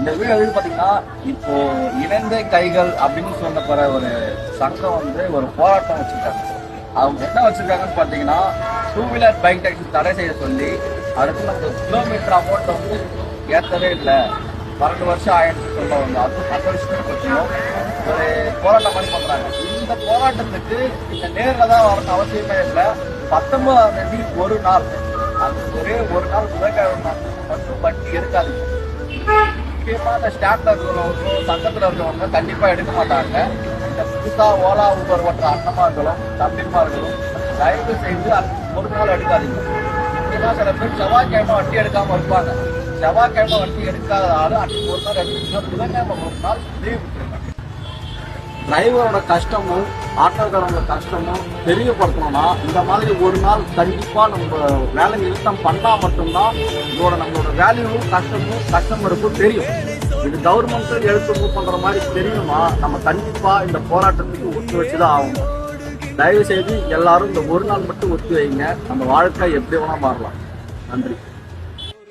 இந்த வீடு வந்து பாத்தீங்கன்னா இப்போ இணைந்த கைகள் அப்படின்னு சொல்லப்படுற ஒரு சங்கம் வந்து ஒரு போராட்டம் வச்சிருக்காங்க. அவங்க என்ன வச்சிருக்காங்கன்னு பாத்தீங்கன்னா டூ வீலர் பைக் டாக்ஸி தடை செய்ய சொல்லி அடுத்து நம்ம கிலோமீட்டர் அமௌண்ட் வந்து ஏத்தவே இல்லை. பன்னெண்டு வருஷம் ஆயிடுச்சு சொல்லுவாங்க அது பத்து வருஷத்துக்கு பற்றியும் ஒரு போராட்டம் மாதிரி பண்றாங்க. இந்த போராட்டத்துக்கு இந்த நேரில் தான் வரணும் அவசியமே இல்லை. பத்தொன்பதாம் தேதி ஒரு நாள். அது ஒரே ஒரு நாள் புதன்கிழமை மட்டும் வண்டி இருக்காது முக்கியமாக இந்த ஸ்டாண்டில் இருக்கிறவங்க சங்கத்தில் இருக்கிறவங்க கண்டிப்பாக எடுக்க மாட்டாங்க. இந்த புதுசாக ஓலா ஊபர் ஓட்டுற அண்ணமார்களும் தம்பிமார்களும் தயவு செய்து ஒரு நாள் எடுக்காதீங்க. முக்கியமாக சில பேர் செவ்வாய்க்கிழமை வண்டி எடுக்காமல் இருப்பாங்க. செவ்வாய்க்கிழமை வண்டி எடுக்காத ஆள் அன்னைக்கு ஒரு நாள் எடுத்துக்கிட்டா புதன்கிழமை ஒரு நாள் லீவ் டிரைவரோட கஷ்டமும் ஆட்டோக்காரங்க கஷ்டமும் தெரியப்படுத்தணும்னா இந்த மாதிரி ஒரு நாள் கண்டிப்பாக நம்ம வேலை நிறுத்தம் பண்ணால் மட்டும்தான் இதோட நம்மளோட வேல்யூவும் கஷ்டமும் கஸ்டமருக்கும் தெரியும். இது கவர்மெண்ட் எழுத்து மூவ் பண்ணுற மாதிரி தெரியுமா நம்ம கண்டிப்பாக இந்த போராட்டத்துக்கு ஒத்து வச்சுதான் ஆகணும். தயவு செய்து எல்லாரும் இந்த ஒரு நாள் மட்டும் ஒத்து வைங்க. நம்ம வாழ்க்கை எப்படி வேணால் மாறலாம். நன்றி.